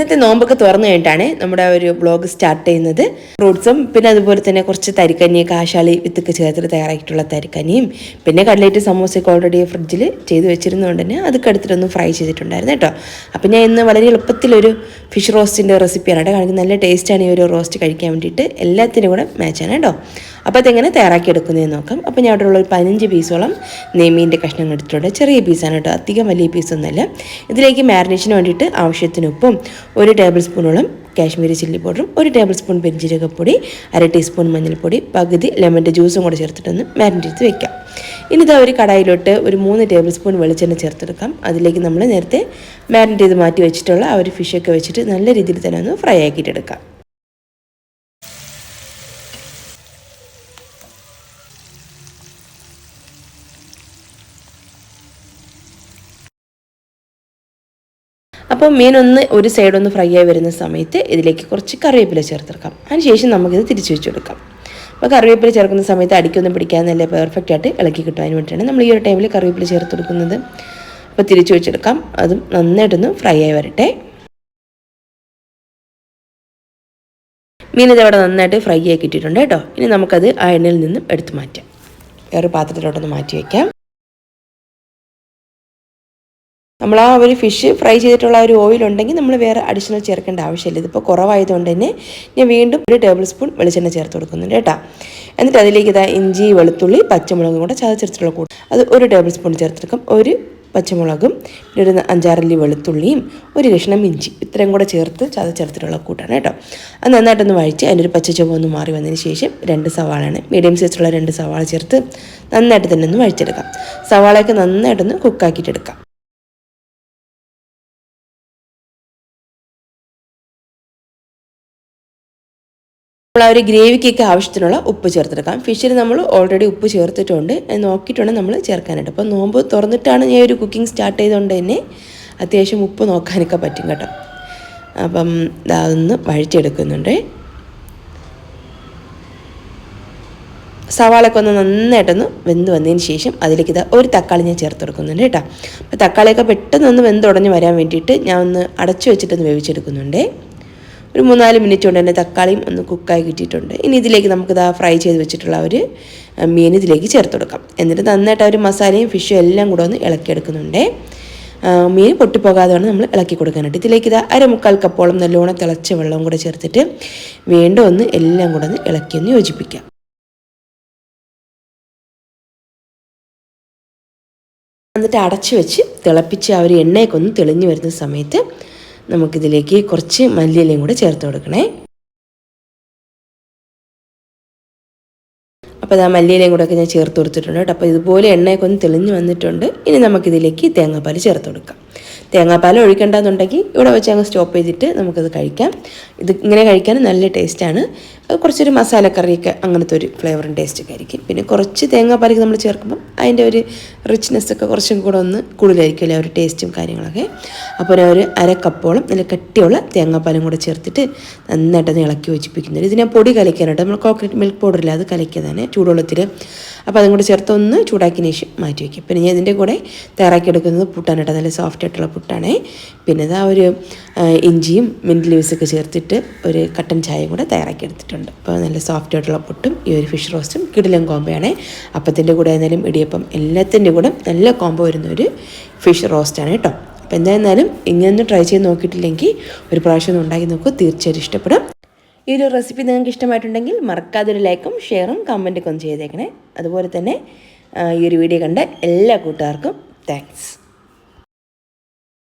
ഇന്നത്തെ നോമ്പൊക്കെ തുറന്നു കഴിഞ്ഞിട്ടാണ് നമ്മുടെ ഒരു ബ്ലോഗ് സ്റ്റാർട്ട് ചെയ്യുന്നത്. ഫ്രൂട്ട്സും പിന്നെ അതുപോലെ തന്നെ കുറച്ച് തരിക്കഞ്ഞി കാശാളി വിത്തൊക്കെ ചേർത്തിട്ട് തയ്യാറാക്കിയിട്ടുള്ള തരിക്കഞ്ഞിയും പിന്നെ കടലേറ്റ് സമോസയൊക്കെ ഓൾറെഡി ഫ്രിഡ്ജിൽ ചെയ്ത് വെച്ചിരുന്നതുകൊണ്ട് തന്നെ അതൊക്കെ എടുത്തിട്ടൊന്ന് ഫ്രൈ ചെയ്തിട്ടുണ്ടായിരുന്നു കേട്ടോ. അപ്പം ഞാൻ ഇന്ന് വളരെ എളുപ്പത്തിലൊരു ഫിഷ് റോസ്റ്റിന്റെ റെസിപ്പിയാണ് കേട്ടോ കാരണം നല്ല ടേസ്റ്റാണ് ഈ ഒരു റോസ്റ്റ് കഴിക്കാൻ വേണ്ടിയിട്ട് എല്ലാത്തിനും കൂടെ മാച്ചാണ് കേട്ടോ. അപ്പോൾ അതെങ്ങനെ തയ്യാറാക്കി എടുക്കുന്നതെന്ന് നോക്കാം. അപ്പോൾ ഞാൻ അവിടെയുള്ള ഒരു പതിനഞ്ച് പീസോളം നെയ്മീന്റെ കഷ്ണങ്ങൾ എടുത്തിട്ടുണ്ട്. ചെറിയ പീസാണ് കേട്ടോ അധികം വലിയ പീസൊന്നുമല്ല. ഇതിലേക്ക് മാരിനേഷന് വേണ്ടിയിട്ട് ആവശ്യത്തിന് ഉപ്പും ഒരു ടേബിൾ സ്പൂണോളം കാശ്മീരി ചില്ലി പൗഡറും ഒരു ടേബിൾ സ്പൂൺ പെരിഞ്ചീരകപ്പൊടി അര ടീസ്പൂൺ മഞ്ഞൾപ്പൊടി പകുതി ലെമന്റെ ജ്യൂസും കൂടെ ചേർത്തിട്ടൊന്ന് മാരിനേറ്റ് ചെയ്ത് വെക്കാം. ഇനി ഇതാ ഒരു കടായിലോട്ട് ഒരു മൂന്ന് ടേബിൾ സ്പൂൺ വെളിച്ചെണ്ണ ചേർത്തെടുക്കാം. അതിലേക്ക് നമ്മൾ നേരത്തെ മാരിനേറ്റ് ചെയ്ത് മാറ്റി വെച്ചിട്ടുള്ള ആ ഒരു ഫിഷൊക്കെ വെച്ചിട്ട് നല്ല രീതിയിൽ തന്നെ ഒന്ന് ഫ്രൈ ആക്കിയിട്ടെടുക്കാം. അപ്പോൾ മീൻ ഒന്ന് ഒരു സൈഡ് ഒന്ന് ഫ്രൈ ആയി വരുന്ന സമയത്ത് ഇതിലേക്ക് കുറച്ച് കറിവേപ്പില ചേർത്തെടുക്കാം അതിനുശേഷം നമുക്കിത് തിരിച്ചു വെച്ച് കൊടുക്കാം അപ്പോൾ കറിവേപ്പില ചേർക്കുന്ന സമയത്ത് അടിക്കൊന്നും പിടിക്കാൻ നല്ല പെർഫെക്റ്റ് ആയിട്ട് ഇളക്കി കിട്ടാൻ വേണ്ടിയിട്ടാണ് നമ്മൾ ഈ ഒരു ടൈമിൽ കറിവേപ്പില ചേർത്ത് കൊടുക്കുന്നത്. അപ്പോൾ തിരിച്ചു വെച്ചെടുക്കാം. അതും നന്നായിട്ടൊന്ന് ഫ്രൈ ആയി വരട്ടെ. മീൻ ഇതവിടെ നന്നായിട്ട് ഫ്രൈ ആക്കി കേട്ടോ. ഇനി നമുക്കത് ആ എണ്ണയിൽ നിന്നും എടുത്ത് മാറ്റാം. വേറെ പാത്രത്തിലോട്ടൊന്ന് മാറ്റി വയ്ക്കാം നമ്മൾ ആ ഒരു ഫിഷ് ഫ്രൈ ചെയ്തിട്ടുള്ള ഒരു ഓയിൽ ഉണ്ടെങ്കിൽ നമ്മൾ വേറെ അഡീഷണൽ ചേർക്കേണ്ട ആവശ്യമില്ല. ഇതിപ്പോൾ കുറവായതുകൊണ്ട് തന്നെ ഞാൻ വീണ്ടും ഒരു ടേബിൾ സ്പൂൺ വെളിച്ചെണ്ണ ചേർത്ത് കൊടുക്കുന്നുണ്ട് കേട്ടോ. എന്നിട്ട് അതിലേക്ക് ഇതാ ഇഞ്ചി വെളുത്തുള്ളി പച്ചമുളകും കൂടെ ചതച്ചെടുത്തിട്ടുള്ള കൂടെ അത് ഒരു ടേബിൾ സ്പൂൺ ചേർത്തെടുക്കും. ഒരു പച്ചമുളകും പിന്നെ ഒരു അഞ്ചാറല്ലി വെളുത്തുള്ളിയും ഒരു കഷ്ണം ഇഞ്ചി ഇത്രയും കൂടെ ചേർത്ത് ചതച്ചെടുത്തിട്ടുള്ള കൂട്ടാണ് കേട്ടോ. അത് നന്നായിട്ടൊന്ന് വഴിച്ച് അതിന്റെ ഒരു പച്ച ചുവ ഒന്ന് മാറി വന്നതിന് ശേഷം രണ്ട് സവാളയാണ്. മീഡിയം സൈസുള്ള രണ്ട് സവാള ചേർത്ത് നന്നായിട്ട് തന്നെ ഒന്ന് വഴിച്ചെടുക്കാം സവാളയൊക്കെ നന്നായിട്ടൊന്ന് കുക്കാക്കിയിട്ടെടുക്കാം ആ ഒരു ഗ്രേവിക്കൊക്കെ ആവശ്യത്തിനുള്ള ഉപ്പ് ചേർത്തെടുക്കാം. ഫിഷിൽ നമ്മൾ ഓൾറെഡി ഉപ്പ് ചേർത്തിട്ടുണ്ട്. നോക്കിയിട്ടുണ്ട് നമ്മൾ ചേർക്കാനായിട്ട്. അപ്പോൾ നോമ്പ് തുറന്നിട്ടാണ് ഞാൻ ഒരു കുക്കിംഗ് സ്റ്റാർട്ട് ചെയ്തുകൊണ്ട് തന്നെ അത്യാവശ്യം ഉപ്പ് നോക്കാനൊക്കെ പറ്റും കേട്ടോ. അപ്പം അതൊന്ന് വഴിച്ചെടുക്കുന്നുണ്ട് സവാളൊക്കെ ഒന്ന് നന്നായിട്ടൊന്ന് വെന്ത് വന്നതിന് ശേഷം അതിലേക്ക് ഇതാ ഒരു തക്കാളി ഞാൻ ചേർത്ത് കൊടുക്കുന്നുണ്ട് കേട്ടോ. അപ്പോൾ തക്കാളിയൊക്കെ പെട്ടെന്ന് ഒന്ന് വെന്തുടഞ്ഞ് വരാൻ വേണ്ടിയിട്ട് ഞാൻ ഒന്ന് അടച്ചു വെച്ചിട്ടൊന്ന് വേവിച്ചെടുക്കുന്നുണ്ട്. ഒരു മൂന്നാൽ മിനിറ്റ് കൊണ്ട് തന്നെ തക്കാളിയും ഒന്ന് കുക്കായി കിട്ടിയിട്ടുണ്ട്. ഇനി ഇതിലേക്ക് നമുക്ക് നമുക്കിത് ഫ്രൈ ചെയ്ത് വെച്ചിട്ടുള്ള ഒരു മീൻ ഇതിലേക്ക് ചേർത്ത് കൊടുക്കാം. എന്നിട്ട് നന്നായിട്ട് ആ ഒരു മസാലയും ഫിഷും എല്ലാം കൂടെ ഒന്ന് ഇളക്കിയെടുക്കുന്നുണ്ട്. മീൻ പൊട്ടിപ്പോകാതെ വേണം നമ്മൾ ഇളക്കി കൊടുക്കാനായിട്ട്. ഇതിലേക്ക് ഇത് അരമുക്കാൽ കപ്പോളം നല്ലോണം തിളച്ച വെള്ളവും കൂടെ ചേർത്തിട്ട് വീണ്ടും ഒന്ന് എല്ലാം കൂടെ ഒന്ന് ഇളക്കി ഒന്ന് യോജിപ്പിക്കാം. എന്നിട്ട് അടച്ചു വെച്ച് തിളപ്പിച്ച് ആ ഒരു എണ്ണയൊക്കെ ഒന്ന് തെളിഞ്ഞു വരുന്ന സമയത്ത് നമുക്കിതിലേക്ക് കുറച്ച് മല്ലിയിലയും കൂടെ ചേർത്ത് കൊടുക്കണേ. അപ്പോൾ ആ മല്ലിയിലയും കൂടെ ഒക്കെ ഞാൻ ചേർത്ത് കൊടുത്തിട്ടുണ്ട് കേട്ടോ. അപ്പോൾ ഇതുപോലെ എണ്ണയൊക്കെ ഒന്ന് തെളിഞ്ഞ് വന്നിട്ടുണ്ട്. ഇനി നമുക്കിതിലേക്ക് തേങ്ങാപ്പാൽ ചേർത്ത് കൊടുക്കാം. തേങ്ങാപ്പാൽ ഒഴിക്കേണ്ടെന്നുണ്ടെങ്കിൽ ഇവിടെ വെച്ച് അങ്ങ് സ്റ്റോപ്പ് ചെയ്തിട്ട് നമുക്കത് കഴിക്കാം. ഇത് ഇങ്ങനെ കഴിക്കാൻ നല്ല ടേസ്റ്റാണ് കുറച്ചൊരു മസാലക്കറിയൊക്കെ അങ്ങനത്തെ ഒരു ഫ്ലേവറും ടേസ്റ്റൊക്കെ ആയിരിക്കും. പിന്നെ കുറച്ച് തേങ്ങാപ്പാലൊക്കെ നമ്മൾ ചേർക്കുമ്പോൾ അതിന്റെ ഒരു റിച്ച്നെസ് ഒക്കെ കുറച്ചും കൂടെ ഒന്ന് കൂടുതലായിരിക്കും അല്ലേ? ഒരു ടേസ്റ്റും കാര്യങ്ങളൊക്കെ. അപ്പോൾ ഞാൻ ഒരു അര കപ്പോളം നല്ല കട്ടിയുള്ള തേങ്ങാപ്പാലും കൂടെ ചേർത്തിട്ട് നന്നായിട്ട് ഇളക്കി യോജിപ്പിക്കുന്നത് ഇത് ഞാൻ പൊടി കലക്കാനായിട്ട് നമ്മൾ കോക്കനട്ട് മിൽക്ക് പൗഡർ പൗഡറില്ല അത് തന്നെ ചൂടുവെള്ളത്തിൽ. അപ്പോൾ അതും കൂടെ ചേർത്ത് ഒന്ന് ചൂടാക്കിയതിന് ശേഷം മാറ്റി വയ്ക്കും. പിന്നെ ഞാൻ ഇതിന്റെ കൂടെ തയ്യാറാക്കി എടുക്കുന്നത് പുട്ടാനായിട്ട് നല്ല സോഫ്റ്റ് ആയിട്ടുള്ള പുട്ടാണേ. പിന്നെ ഇതാ ഒരു ഇഞ്ചിയും മിന്റ് ലീവ്സൊക്കെ ചേർത്തിട്ട് ഒരു കട്ടൻ ചായയും കൂടെ തയ്യാറാക്കി എടുത്തിട്ടുണ്ട്. അപ്പോൾ നല്ല സോഫ്റ്റ് ആയിട്ടുള്ള പുട്ടും ഈ ഒരു ഫിഷ് റോസ്റ്റും കിടിലം കോമ്പയാണേ അപ്പത്തിന്റെ കൂടെ ആയിരുന്നാലും ഇടിയപ്പം എല്ലാത്തിന്റെ കൂടെ നല്ല കോംബോ വരുന്ന ഒരു ഫിഷ് റോസ്റ്റാണ് കേട്ടോ. അപ്പോൾ എന്തായിരുന്നാലും ഇങ്ങനൊന്നും ട്രൈ ചെയ്ത് നോക്കിയിട്ടില്ലെങ്കിൽ ഒരു പ്രാവശ്യം ഉണ്ടാക്കി നോക്കുക തീർച്ചയായിട്ടും ഇഷ്ടപ്പെടും. ഈ ഒരു റെസിപ്പി നിങ്ങൾക്ക് ഇഷ്ടമായിട്ടുണ്ടെങ്കിൽ മറക്കാതെ ഒരു ലൈക്കും ഷെയറും കമന്റൊക്കെ ഒന്ന് ചെയ്തേക്കണേ. അതുപോലെ തന്നെ ഈ ഒരു വീഡിയോ കണ്ട എല്ലാ കൂട്ടുകാർക്കും താങ്ക്സ്.